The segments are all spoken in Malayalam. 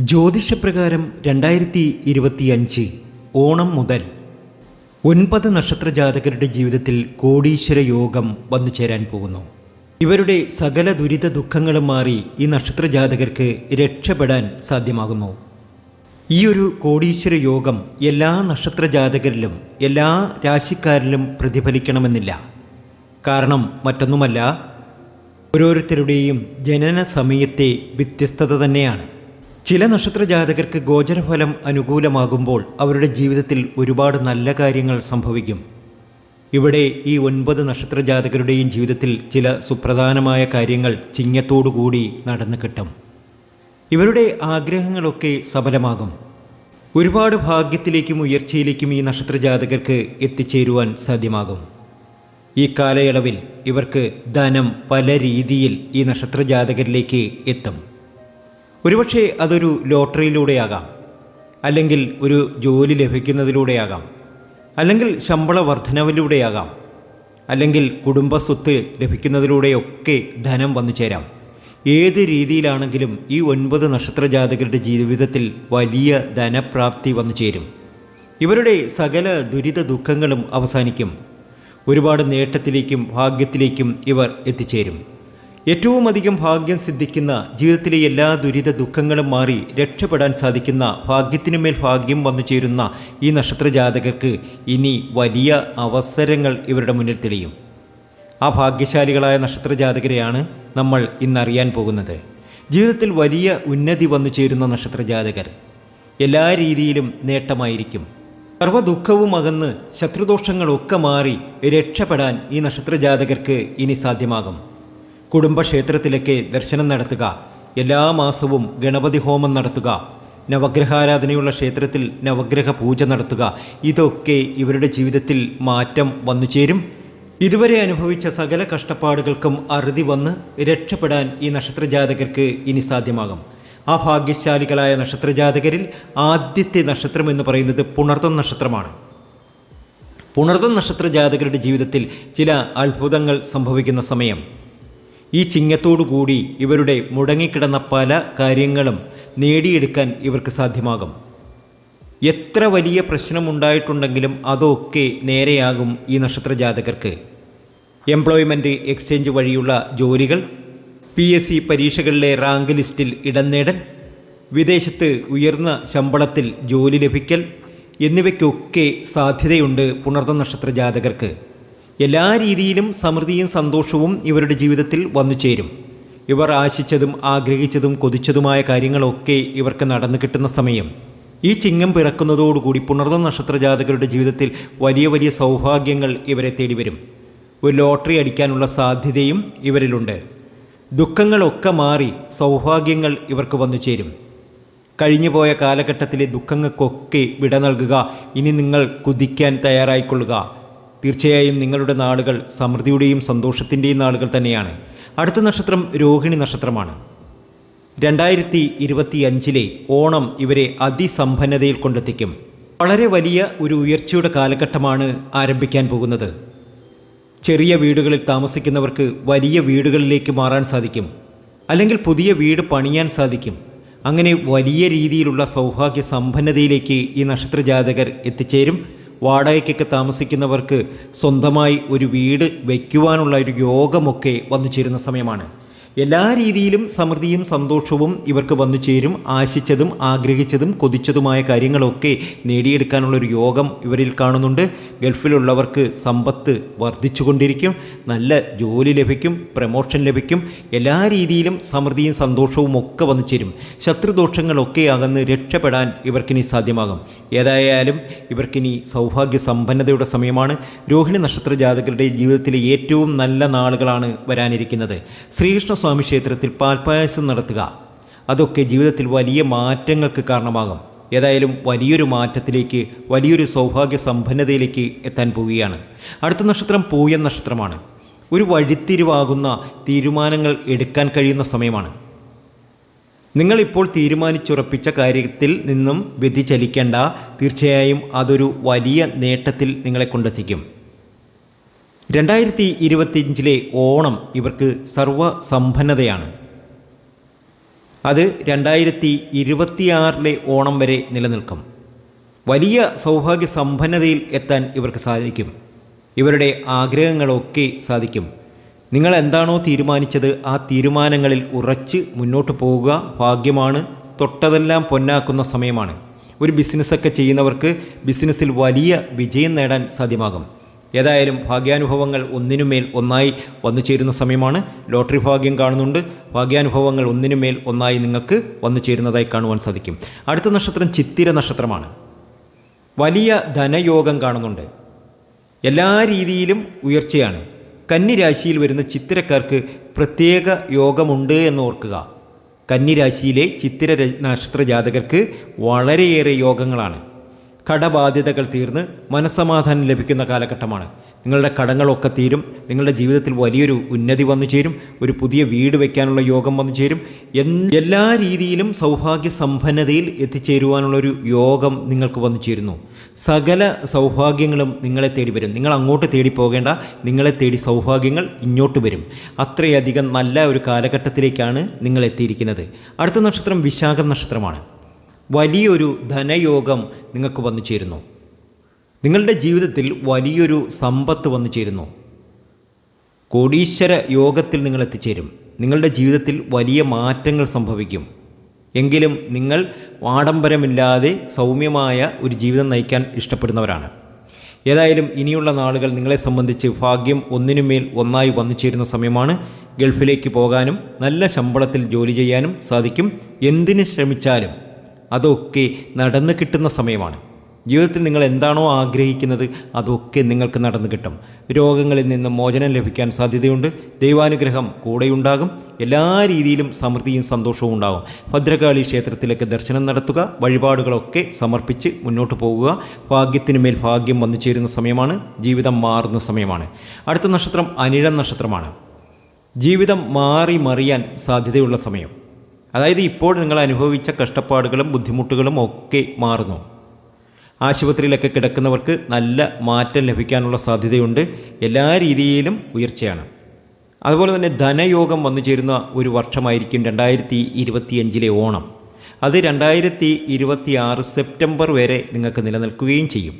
ജ്യോതിഷപ്രകാരം രണ്ടായിരത്തി ഇരുപത്തിയഞ്ച് ഓണം മുതൽ ഒൻപത് നക്ഷത്ര ജാതകരുടെ ജീവിതത്തിൽ കോടീശ്വര യോഗം വന്നു ചേരാൻ പോകുന്നു. ഇവരുടെ സകല ദുരിത ദുഃഖങ്ങളും മാറി ഈ നക്ഷത്ര ജാതകർക്ക് രക്ഷപ്പെടാൻ സാധ്യമാകുന്നു. ഈ ഒരു കോടീശ്വര യോഗം എല്ലാ നക്ഷത്ര ജാതകരിലും എല്ലാ രാശിക്കാരിലും പ്രതിഫലിക്കണമെന്നില്ല. കാരണം മറ്റൊന്നുമല്ല ഓരോരുത്തരുടെയും ജനന സമയത്തെ വ്യത്യസ്തത തന്നെയാണ്. ചില നക്ഷത്ര ജാതകർക്ക് ഗോചരഫലം അനുകൂലമാകുമ്പോൾ അവരുടെ ജീവിതത്തിൽ ഒരുപാട് നല്ല കാര്യങ്ങൾ സംഭവിക്കും. ഇവിടെ ഈ ഒൻപത് നക്ഷത്ര ജാതകരുടെയും ജീവിതത്തിൽ ചില സുപ്രധാനമായ കാര്യങ്ങൾ ചിങ്ങത്തോടുകൂടി നടന്നു കിട്ടും. ഇവരുടെ ആഗ്രഹങ്ങളൊക്കെ സഫലമാകും. ഒരുപാട് ഭാഗ്യത്തിലേക്കും ഉയർച്ചയിലേക്കും ഈ നക്ഷത്ര ജാതകർക്ക് എത്തിച്ചേരുവാൻ സാധ്യമാകും. ഈ കാലയളവിൽ ഇവർക്ക് ധനം പല രീതിയിൽ ഈ നക്ഷത്ര ജാതകരിലേക്ക് എത്തും. ഒരുപക്ഷെ അതൊരു ലോട്ടറിയിലൂടെയാകാം അല്ലെങ്കിൽ ഒരു ജോലി ലഭിക്കുന്നതിലൂടെയാകാം അല്ലെങ്കിൽ ശമ്പള വർധനവിലൂടെയാകാം അല്ലെങ്കിൽ കുടുംബസ്വത്ത് ലഭിക്കുന്നതിലൂടെയൊക്കെ ധനം വന്നു ചേരാം. ഏത് രീതിയിലാണെങ്കിലും ഈ ഒൻപത് നക്ഷത്ര ജാതകരുടെ ജീവിതത്തിൽ വലിയ ധനപ്രാപ്തി വന്നു ചേരും. ഇവരുടെ സകല ദുരിത ദുഃഖങ്ങളും അവസാനിക്കും. ഒരുപാട് നേട്ടത്തിലേക്കും ഭാഗ്യത്തിലേക്കും ഇവർ എത്തിച്ചേരും. ഏറ്റവും അധികം ഭാഗ്യം സിദ്ധിക്കുന്ന ജീവിതത്തിലെ എല്ലാ ദുരിത ദുഃഖങ്ങളും മാറി രക്ഷപ്പെടാൻ സാധിക്കുന്ന ഭാഗ്യത്തിനുമേൽ ഭാഗ്യം വന്നു ചേരുന്ന ഈ നക്ഷത്ര ജാതകർക്ക് ഇനി വലിയ അവസരങ്ങൾ ഇവരുടെ മുന്നിൽ തെളിയും. ആ ഭാഗ്യശാലികളായ നക്ഷത്ര ജാതകരെയാണ് നമ്മൾ ഇന്നറിയാൻ പോകുന്നത്. ജീവിതത്തിൽ വലിയ ഉന്നതി വന്നു ചേരുന്ന നക്ഷത്ര ജാതകർ എല്ലാ രീതിയിലും നേട്ടമായിരിക്കും. സർവ ദുഃഖവും അകന്ന് ശത്രുദോഷങ്ങളൊക്കെ മാറി രക്ഷപ്പെടാൻ ഈ നക്ഷത്ര ജാതകർക്ക് ഇനി സാധ്യമാകും. കുടുംബക്ഷേത്രത്തിലേക്ക് ദർശനം നടത്തുക. എല്ലാ മാസവും ഗണപതി ഹോമം നടത്തുക. നവഗ്രഹാരാധനയുള്ള ക്ഷേത്രത്തിൽ നവഗ്രഹ പൂജ നടത്തുക. ഇതൊക്കെ ഇവരുടെ ജീവിതത്തിൽ മാറ്റം വന്നു ചേരും. ഇതുവരെ അനുഭവിച്ച സകല കഷ്ടപ്പാടുകൾക്കും അറുതി വന്ന് രക്ഷപ്പെടാൻ ഈ നക്ഷത്രജാതകർക്ക് ഇനി സാധ്യമാകും. ആ ഭാഗ്യശാലികളായ നക്ഷത്രജാതകരിൽ ആദ്യത്തെ നക്ഷത്രം എന്ന് പറയുന്നത് പുണർത്തം നക്ഷത്രമാണ്. പുണർത്തം നക്ഷത്ര ജാതകരുടെ ജീവിതത്തിൽ ചില അത്ഭുതങ്ങൾ സംഭവിക്കുന്ന സമയം. ഈ ചിങ്ങത്തോടുകൂടി ഇവരുടെ മുടങ്ങിക്കിടന്ന പല കാര്യങ്ങളും നേടിയെടുക്കാൻ ഇവർക്ക് സാധ്യമാകും. എത്ര വലിയ പ്രശ്നമുണ്ടായിട്ടുണ്ടെങ്കിലും അതൊക്കെ നേരെയാകും ഈ നക്ഷത്ര ജാതകർക്ക് എംപ്ലോയ്മെന്റ് എക്സ്ചേഞ്ച് വഴിയുള്ള ജോലികൾ പി എസ് സി പരീക്ഷകളിലെ റാങ്ക് ലിസ്റ്റിൽ ഇടം നേടൽ വിദേശത്ത് ഉയർന്ന ശമ്പളത്തിൽ ജോലി ലഭിക്കൽ എന്നിവയ്ക്കൊക്കെ സാധ്യതയുണ്ട് പുണർന്ന നക്ഷത്ര ജാതകർക്ക് എല്ലാ രീതിയിലും സമൃദ്ധിയും സന്തോഷവും ഇവരുടെ ജീവിതത്തിൽ വന്നു ചേരും. ഇവർ ആശിച്ചതും ആഗ്രഹിച്ചതും കൊതിച്ചതുമായ കാര്യങ്ങളൊക്കെ ഇവർക്ക് നടന്നു കിട്ടുന്ന സമയം. ഈ ചിങ്ങം പിറക്കുന്നതോടുകൂടി പുണർന്ന നക്ഷത്ര ജാതകരുടെ ജീവിതത്തിൽ വലിയ വലിയ സൗഭാഗ്യങ്ങൾ ഇവരെ തേടി വരും ഒരു ലോട്ടറി അടിക്കാനുള്ള സാധ്യതയും ഇവരിലുണ്ട്. ദുഃഖങ്ങളൊക്കെ മാറി സൗഭാഗ്യങ്ങൾ ഇവർക്ക് വന്നു ചേരും. കഴിഞ്ഞുപോയ കാലഘട്ടത്തിലെ ദുഃഖങ്ങൾക്കൊക്കെ വിട നൽകുക. ഇനി നിങ്ങൾ കുതിക്കാൻ തയ്യാറായിക്കൊള്ളുക. തീർച്ചയായും നിങ്ങളുടെ നാളുകൾ സമൃദ്ധിയുടെയും സന്തോഷത്തിന്റെയും നാളുകൾ തന്നെയാണ്. അടുത്ത നക്ഷത്രം രോഹിണി നക്ഷത്രമാണ്. രണ്ടായിരത്തി ഇരുപത്തി അഞ്ചിലെ ഓണം ഇവരെ അതിസമ്പന്നതയിൽ കൊണ്ടെത്തിക്കും. വളരെ വലിയ ഒരു ഉയർച്ചയുടെ കാലഘട്ടമാണ് ആരംഭിക്കാൻ പോകുന്നത്. ചെറിയ വീടുകളിൽ താമസിക്കുന്നവർക്ക് വലിയ വീടുകളിലേക്ക് മാറാൻ സാധിക്കും. അല്ലെങ്കിൽ പുതിയ വീട് പണിയാൻ സാധിക്കും. അങ്ങനെ വലിയ രീതിയിലുള്ള സൗഭാഗ്യ സമ്പന്നതയിലേക്ക് ഈ നക്ഷത്ര ജാതകർ എത്തിച്ചേരും. വാടകയ്ക്കൊക്കെ താമസിക്കുന്നവർക്ക് സ്വന്തമായി ഒരു വീട് വയ്ക്കുവാനുള്ള ഒരു യോഗമൊക്കെ വന്നു ചേരുന്ന സമയമാണ്. എല്ലാ രീതിയിലും സമൃദ്ധിയും സന്തോഷവും ഇവർക്ക് വന്നു ചേരും. ആശിച്ചതും ആഗ്രഹിച്ചതും കൊതിച്ചതുമായ കാര്യങ്ങളൊക്കെ നേടിയെടുക്കാനുള്ളൊരു യോഗം ഇവരിൽ കാണുന്നുണ്ട്. ഗൾഫിലുള്ളവർക്ക് സമ്പത്ത് വർദ്ധിച്ചുകൊണ്ടിരിക്കും. നല്ല ജോലി ലഭിക്കും പ്രമോഷൻ ലഭിക്കും. എല്ലാ രീതിയിലും സമൃദ്ധിയും സന്തോഷവും ഒക്കെ വന്നു ചേരും. ശത്രുദോഷങ്ങളൊക്കെ അകന്ന് രക്ഷപ്പെടാൻ ഇവർക്കിനി സാധ്യമാകും. ഏതായാലും ഇവർക്കിനി സൗഭാഗ്യ സമ്പന്നതയുടെ സമയമാണ്. രോഹിണി നക്ഷത്ര ജാതകരുടെ ജീവിതത്തിലെ ഏറ്റവും നല്ല നാളുകളാണ് വരാനിരിക്കുന്നത്. ശ്രീകൃഷ്ണ സ്വാമി ക്ഷേത്രത്തിൽ പാൽപായസം നടത്തുക. അതൊക്കെ ജീവിതത്തിൽ വലിയ മാറ്റങ്ങൾക്ക് കാരണമാകും. ഏതായാലും വലിയൊരു മാറ്റത്തിലേക്ക് വലിയൊരു സൗഭാഗ്യ സമ്പന്നതയിലേക്ക് എത്താൻ പോവുകയാണ്. അടുത്ത നക്ഷത്രം പൂയൻ നക്ഷത്രമാണ്. ഒരു വഴിത്തിരിവാകുന്ന തീരുമാനങ്ങൾ എടുക്കാൻ കഴിയുന്ന സമയമാണ്. നിങ്ങളിപ്പോൾ തീരുമാനിച്ചുറപ്പിച്ച കാര്യത്തിൽ നിന്നും വ്യതിചലിക്കേണ്ട തീർച്ചയായും അതൊരു വലിയ നേട്ടത്തിൽ നിങ്ങളെ കൊണ്ടെത്തിക്കും. രണ്ടായിരത്തി ഇരുപത്തിയഞ്ചിലെ ഓണം ഇവർക്ക് സർവസമ്പന്നതയാണ് അത് രണ്ടായിരത്തി ഇരുപത്തിയാറിലെ ഓണം വരെ നിലനിൽക്കും. വലിയ സൗഭാഗ്യ സമ്പന്നതയിൽ എത്താൻ ഇവർക്ക് സാധിക്കും. ഇവരുടെ ആഗ്രഹങ്ങളൊക്കെ സാധിക്കും. നിങ്ങൾ എന്താണോ തീരുമാനിച്ചത് ആ തീരുമാനങ്ങളിൽ ഉറച്ച് മുന്നോട്ട് പോവുക ഭാഗ്യമാണ്. തൊട്ടതെല്ലാം പൊന്നാക്കുന്ന സമയമാണ്. ഒരു ബിസിനസ്സൊക്കെ ചെയ്യുന്നവർക്ക് ബിസിനസ്സിൽ വലിയ വിജയം നേടാൻ സാധ്യമാകും. ഏതായാലും ഭാഗ്യാനുഭവങ്ങൾ ഒന്നിനുമേൽ ഒന്നായി വന്നു ചേരുന്ന സമയമാണ്. ലോട്ടറി ഭാഗ്യം കാണുന്നുണ്ട്. ഭാഗ്യാനുഭവങ്ങൾ ഒന്നിനുമേൽ ഒന്നായി നിങ്ങൾക്ക് വന്നു ചേരുന്നതായി കാണുവാൻ സാധിക്കും. അടുത്ത നക്ഷത്രം ചിത്തിര നക്ഷത്രമാണ്. വലിയ ധനയോഗം കാണുന്നുണ്ട്. എല്ലാ രീതിയിലും ഉയർച്ചയാണ്. കന്നിരാശിയിൽ വരുന്ന ചിത്തിരക്കാർക്ക് പ്രത്യേക യോഗമുണ്ട് എന്ന് ഓർക്കുക. കന്നിരാശിയിലെ ചിത്തിര നക്ഷത്ര ജാതകർക്ക് വളരെയേറെ യോഗങ്ങളാണ്. കടബാധ്യതകൾ തീർന്ന് മനസ്സമാധാനം ലഭിക്കുന്ന കാലഘട്ടമാണ്. നിങ്ങളുടെ കടങ്ങളൊക്കെ തീരും. നിങ്ങളുടെ ജീവിതത്തിൽ വലിയൊരു ഉന്നതി വന്നു ചേരും. ഒരു പുതിയ വീട് വയ്ക്കാനുള്ള യോഗം വന്നു ചേരും. എല്ലാ രീതിയിലും സൗഭാഗ്യ സമ്പന്നതയിൽ എത്തിച്ചേരുവാനുള്ളൊരു യോഗം നിങ്ങൾക്ക് വന്നു ചേരുന്നു. സകല സൗഭാഗ്യങ്ങളും നിങ്ങളെ തേടി വരും. നിങ്ങൾ അങ്ങോട്ട് തേടി പോകേണ്ട. നിങ്ങളെ തേടി സൗഭാഗ്യങ്ങൾ ഇങ്ങോട്ട് വരും. അത്രയധികം നല്ല ഒരു കാലഘട്ടത്തിലേക്കാണ് നിങ്ങൾ എത്തിയിരിക്കുന്നത്. അടുത്ത നക്ഷത്രം വിശാഖ നക്ഷത്രമാണ്. വലിയൊരു ധനയോഗം നിങ്ങൾക്ക് വന്നു ചേരുന്നു. നിങ്ങളുടെ ജീവിതത്തിൽ വലിയൊരു സമ്പത്ത് വന്നു ചേരുന്നു. കോടീശ്വര യോഗത്തിൽ നിങ്ങൾ എത്തിച്ചേരും. നിങ്ങളുടെ ജീവിതത്തിൽ വലിയ മാറ്റങ്ങൾ സംഭവിക്കും. എങ്കിലും നിങ്ങൾ ആഡംബരമില്ലാതെ സൗമ്യമായ ഒരു ജീവിതം നയിക്കാൻ ഇഷ്ടപ്പെടുന്നവരാണ്. ഏതായാലും ഇനിയുള്ള നാളുകൾ നിങ്ങളെ സംബന്ധിച്ച് ഭാഗ്യം ഒന്നിനുമേൽ ഒന്നായി വന്നു ചേരുന്ന സമയമാണ്. ഗൾഫിലേക്ക് പോകാനും നല്ല ശമ്പളത്തിൽ ജോലി ചെയ്യാനും സാധിക്കും. എന്തിന് ശ്രമിച്ചാലും അതൊക്കെ നടന്നു കിട്ടുന്ന സമയമാണ്. ജീവിതത്തിൽ നിങ്ങൾ എന്താണോ ആഗ്രഹിക്കുന്നത് അതൊക്കെ നിങ്ങൾക്ക് നടന്നു കിട്ടും. രോഗങ്ങളിൽ നിന്ന് മോചനം ലഭിക്കാൻ സാധ്യതയുണ്ട്. ദൈവാനുഗ്രഹം കൂടെയുണ്ടാകും. എല്ലാ രീതിയിലും സമൃദ്ധിയും സന്തോഷവും ഉണ്ടാകും. ഭദ്രകാളി ക്ഷേത്രത്തിലേക്ക് ദർശനം നടത്തുക വഴിപാടുകളൊക്കെ സമർപ്പിച്ച് മുന്നോട്ട് പോകുക ഭാഗ്യത്തിനു മേൽ ഭാഗ്യം വന്നു ചേരുന്ന സമയമാണ്. ജീവിതം മാറുന്ന സമയമാണ്. അടുത്ത നക്ഷത്രം അനിഴം നക്ഷത്രമാണ്. ജീവിതം മാറി മറിയാൻ സാധ്യതയുള്ള സമയം. അതായത് ഇപ്പോൾ നിങ്ങൾ അനുഭവിച്ച കഷ്ടപ്പാടുകളും ബുദ്ധിമുട്ടുകളും ഒക്കെ മാറുന്നു. ആശുപത്രിയിലൊക്കെ കിടക്കുന്നവർക്ക് നല്ല മാറ്റം ലഭിക്കാനുള്ള സാധ്യതയുണ്ട്. എല്ലാ രീതിയിലും ഉയർച്ചയാണ്. അതുപോലെ തന്നെ ധനയോഗം വന്നു ചേരുന്ന ഒരു വർഷമായിരിക്കും രണ്ടായിരത്തി ഇരുപത്തിയഞ്ചിലെ ഓണം. അത് രണ്ടായിരത്തി ഇരുപത്തി ആറ് സെപ്റ്റംബർ വരെ നിങ്ങൾക്ക് നിലനിൽക്കുകയും ചെയ്യും.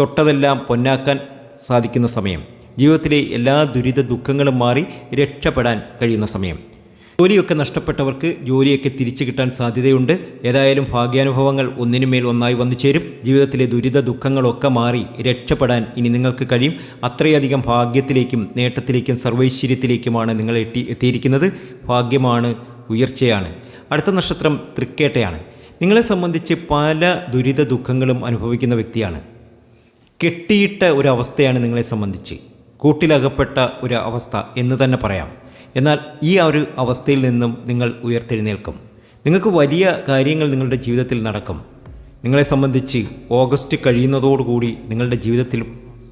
തൊട്ടതെല്ലാം പൊന്നാക്കാൻ സാധിക്കുന്ന സമയം. ജീവിതത്തിലെ എല്ലാ ദുരിത ദുഃഖങ്ങളും മാറി രക്ഷപ്പെടാൻ കഴിയുന്ന സമയം. ജോലിയൊക്കെ നഷ്ടപ്പെട്ടവർക്ക് ജോലിയൊക്കെ തിരിച്ചു കിട്ടാൻ സാധ്യതയുണ്ട്. ഏതായാലും ഭാഗ്യാനുഭവങ്ങൾ ഒന്നിനുമേൽ ഒന്നായി വന്നു ചേരും. ജീവിതത്തിലെ ദുരിത ദുഃഖങ്ങളൊക്കെ മാറി രക്ഷപ്പെടാൻ ഇനി നിങ്ങൾക്ക് കഴിയും. അത്രയധികം ഭാഗ്യത്തിലേക്കും നേട്ടത്തിലേക്കും സർവൈശ്വര്യത്തിലേക്കുമാണ് നിങ്ങൾ എത്തി എത്തിയിരിക്കുന്നത്. ഭാഗ്യമാണ് ഉയർച്ചയാണ്. അടുത്ത നക്ഷത്രം തൃക്കേട്ടയാണ്. നിങ്ങളെ സംബന്ധിച്ച് പല ദുരിത ദുഃഖങ്ങളും അനുഭവിക്കുന്ന വ്യക്തിയാണ്. കെട്ടിയിട്ട ഒരു അവസ്ഥയാണ് നിങ്ങളെ സംബന്ധിച്ച്. കൂട്ടിലകപ്പെട്ട ഒരു അവസ്ഥ എന്ന് തന്നെ പറയാം. എന്നാൽ ഈ ഒരു അവസ്ഥയിൽ നിന്നും നിങ്ങൾ ഉയർത്തെഴുന്നേൽക്കും. നിങ്ങൾക്ക് വലിയ കാര്യങ്ങൾ നിങ്ങളുടെ ജീവിതത്തിൽ നടക്കും. നിങ്ങളെ സംബന്ധിച്ച് ഓഗസ്റ്റ് കഴിയുന്നതോടുകൂടി നിങ്ങളുടെ ജീവിതത്തിൽ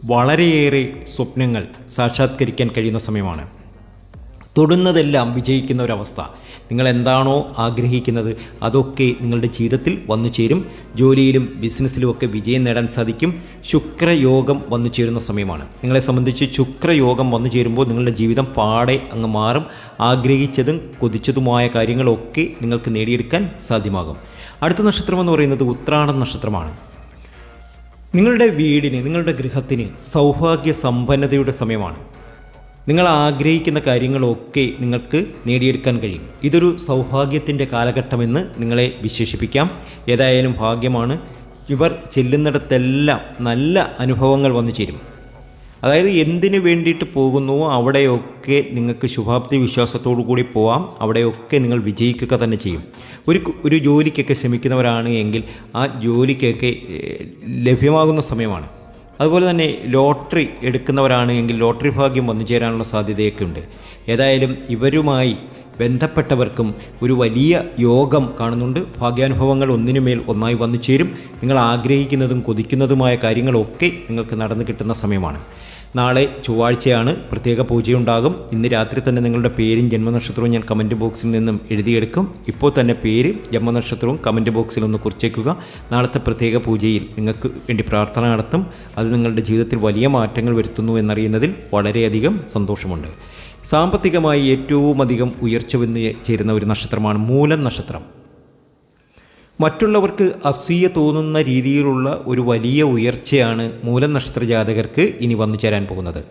വളരെയേറെ സ്വപ്നങ്ങൾ സാക്ഷാത്കരിക്കാൻ കഴിയുന്ന സമയമാണ്. തൊടുന്നതെല്ലാം വിജയിക്കുന്ന ഒരവസ്ഥ. നിങ്ങൾ എന്താണോ ആഗ്രഹിക്കുന്നത് അതൊക്കെ നിങ്ങളുടെ ജീവിതത്തിൽ വന്നു ചേരും. ജോലിയിലും ബിസിനസ്സിലും ഒക്കെ വിജയം നേടാൻ സാധിക്കും. ശുക്രയോഗം വന്നു ചേരുന്ന സമയമാണ്. നിങ്ങളെ സംബന്ധിച്ച് ശുക്രയോഗം വന്നു ചേരുമ്പോൾ നിങ്ങളുടെ ജീവിതം പാടെ അങ്ങ് മാറും. ആഗ്രഹിച്ചതും കൊതിച്ചതുമായ കാര്യങ്ങളൊക്കെ നിങ്ങൾക്ക് നേടിയെടുക്കാൻ സാധ്യമാകും. അടുത്ത നക്ഷത്രം എന്ന് പറയുന്നത് ഉത്രാടം നക്ഷത്രമാണ്. നിങ്ങളുടെ വീടിന് നിങ്ങളുടെ ഗൃഹത്തിന് സൗഭാഗ്യ സമ്പന്നതയുടെ സമയമാണ്. നിങ്ങൾ ആഗ്രഹിക്കുന്ന കാര്യങ്ങളൊക്കെ നിങ്ങൾക്ക് നേടിയെടുക്കാൻ കഴിയും. ഇതൊരു സൗഭാഗ്യത്തിന്റെ കാലഘട്ടമെന്ന് നിങ്ങളെ വിശേഷിപ്പിക്കാം. ഏതായാലും ഭാഗ്യമാണ്. ഇവർ ചെല്ലുന്നിടത്തെല്ലാം നല്ല അനുഭവങ്ങൾ വന്നു ചേരും. അതായത് എന്തിനു വേണ്ടിയിട്ട് പോകുന്നുവോ അവിടെയൊക്കെ നിങ്ങൾക്ക് ശുഭാപ്തി വിശ്വാസത്തോടു കൂടി പോവാം. അവിടെയൊക്കെ നിങ്ങൾ വിജയിക്കുക തന്നെ ചെയ്യും. ഒരു ഒരു ജോലിക്കൊക്കെ ശ്രമിക്കുന്നവരാണ് എങ്കിൽ ആ ജോലിക്കൊക്കെ ലഭ്യമാകുന്ന സമയമാണ്. അതുപോലെ തന്നെ ലോട്ടറി എടുക്കുന്നവരാണ് എങ്കിൽ ലോട്ടറി ഭാഗ്യം വന്നു ചേരാനുള്ള സാധ്യതയൊക്കെ ഉണ്ട് ഏതായാലും ഇവരുമായി ബന്ധപ്പെട്ടവർക്കും ഒരു വലിയ യോഗം കാണുന്നുണ്ട്. ഭാഗ്യാനുഭവങ്ങൾ ഒന്നിനുമേൽ ഒന്നായി വന്നു ചേരും. നിങ്ങൾ ആഗ്രഹിക്കുന്നതും കൊതിക്കുന്നതുമായ കാര്യങ്ങളൊക്കെ നിങ്ങൾക്ക് നടന്നു കിട്ടുന്ന സമയമാണ്. നാളെ ചൊവ്വാഴ്ചയാണ് പ്രത്യേക പൂജയുണ്ടാകും. ഇന്ന് രാത്രി തന്നെ നിങ്ങളുടെ പേരും ജന്മനക്ഷത്രവും ഞാൻ കമന്റ് ബോക്സിൽ നിന്നും എഴുതിയെടുക്കും. ഇപ്പോൾ തന്നെ പേര് ജന്മനക്ഷത്രവും കമന്റ് ബോക്സിൽ ഒന്ന് കുറിച്ചേക്കുക. നാളത്തെ പ്രത്യേക പൂജയിൽ നിങ്ങൾക്ക് വേണ്ടി പ്രാർത്ഥന നടത്തും. അത് നിങ്ങളുടെ ജീവിതത്തിൽ വലിയ മാറ്റങ്ങൾ വരുത്തുന്നു എന്നറിയുന്നതിൽ വളരെയധികം സന്തോഷമുണ്ട്. സാമ്പത്തികമായി ഏറ്റവും അധികം ഉയർച്ച വന്ന് ചേരുന്ന ഒരു നക്ഷത്രമാണ് മൂലം നക്ഷത്രം. മറ്റുള്ളവർക്ക് അസൂയ തോന്നുന്ന രീതിയിലുള്ള ഒരു വലിയ ഉയർച്ചയാണ് മൂലം നക്ഷത്ര ജാതകർക്ക് ഇനി വന്നു ചേരാൻ പോകുന്നത്.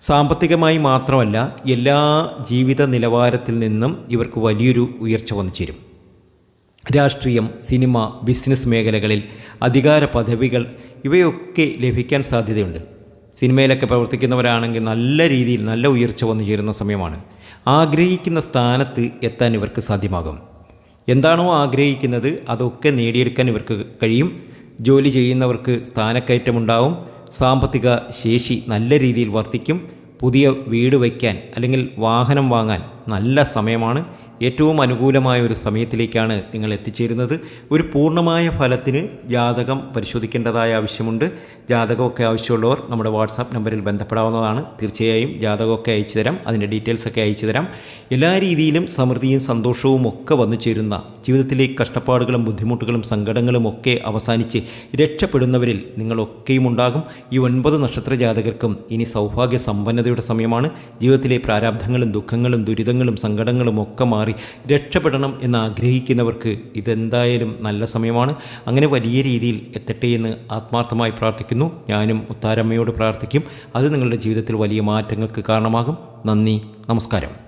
സാമ്പത്തികമായി മാത്രമല്ല എല്ലാ ജീവിത നിലവാരത്തിൽ നിന്നും ഇവർക്ക് വലിയൊരു ഉയർച്ച വന്നു ചേരും. രാഷ്ട്രീയം സിനിമ ബിസിനസ് മേഖലകളിൽ അധികാര പദവികൾ ഇവയൊക്കെ ലഭിക്കാൻ സാധ്യതയുണ്ട്. സിനിമയിലൊക്കെ പ്രവർത്തിക്കുന്നവരാണെങ്കിൽ നല്ല രീതിയിൽ നല്ല ഉയർച്ച വന്നു ചേരുന്ന സമയമാണ്. ആഗ്രഹിക്കുന്ന സ്ഥാനത്ത് എത്താൻ ഇവർക്ക് സാധ്യമാകും. എന്താണോ ആഗ്രഹിക്കുന്നത് അതൊക്കെ നേടിയെടുക്കാൻ ഇവർക്ക് കഴിയും. ജോലി ചെയ്യുന്നവർക്ക് സ്ഥാനക്കയറ്റമുണ്ടാവും. സാമ്പത്തിക ശേഷി നല്ല രീതിയിൽ വർദ്ധിക്കും. പുതിയ വീട് വയ്ക്കാൻ അല്ലെങ്കിൽ വാഹനം വാങ്ങാൻ നല്ല സമയമാണ്. ഏറ്റവും അനുകൂലമായ ഒരു സമയത്തിലേക്കാണ് നിങ്ങൾ എത്തിച്ചേരുന്നത്. ഒരു പൂർണമായ ഫലത്തിന് ജാതകം പരിശോധിക്കേണ്ടതായ ആവശ്യമുണ്ട്. ജാതകമൊക്കെ ആവശ്യമുള്ളവർ നമ്മുടെ വാട്സാപ്പ് നമ്പറിൽ ബന്ധപ്പെടാവുന്നതാണ്. തീർച്ചയായും ജാതകമൊക്കെ അയച്ചു തരാം. അതിന്റെ ഡീറ്റെയിൽസൊക്കെ അയച്ചു തരാം. എല്ലാ രീതിയിലും സമൃദ്ധിയും സന്തോഷവും ഒക്കെ വന്നു ചേരുന്ന ജീവിതത്തിലെ കഷ്ടപ്പാടുകളും ബുദ്ധിമുട്ടുകളും സങ്കടങ്ങളും ഒക്കെ അവസാനിച്ച് രക്ഷപ്പെടുന്നവരിൽ നിങ്ങളൊക്കെയും ഉണ്ടാകും. ഈ ഒൻപത് നക്ഷത്ര ജാതകർക്കും ഇനി സൗഭാഗ്യ സമ്പന്നതയുടെ സമയമാണ്. ജീവിതത്തിലെ പ്രാരാബ്ധങ്ങളും ദുഃഖങ്ങളും ദുരിതങ്ങളും സങ്കടങ്ങളും ഒക്കെ മാറി രക്ഷപ്പെടണം എന്ന് ആഗ്രഹിക്കുന്നവർക്ക് ഇതെന്തായാലും നല്ല സമയമാണ്. അങ്ങനെ വലിയ രീതിയിൽ എത്തട്ടെ എന്ന് ആത്മാർത്ഥമായി പ്രാർത്ഥിക്കുന്നു. ഞാനും മുത്താരമ്മയോട് പ്രാർത്ഥിക്കും. അത് നിങ്ങളുടെ ജീവിതത്തിൽ വലിയ മാറ്റങ്ങൾക്ക് കാരണമാകും. നന്ദി. നമസ്കാരം.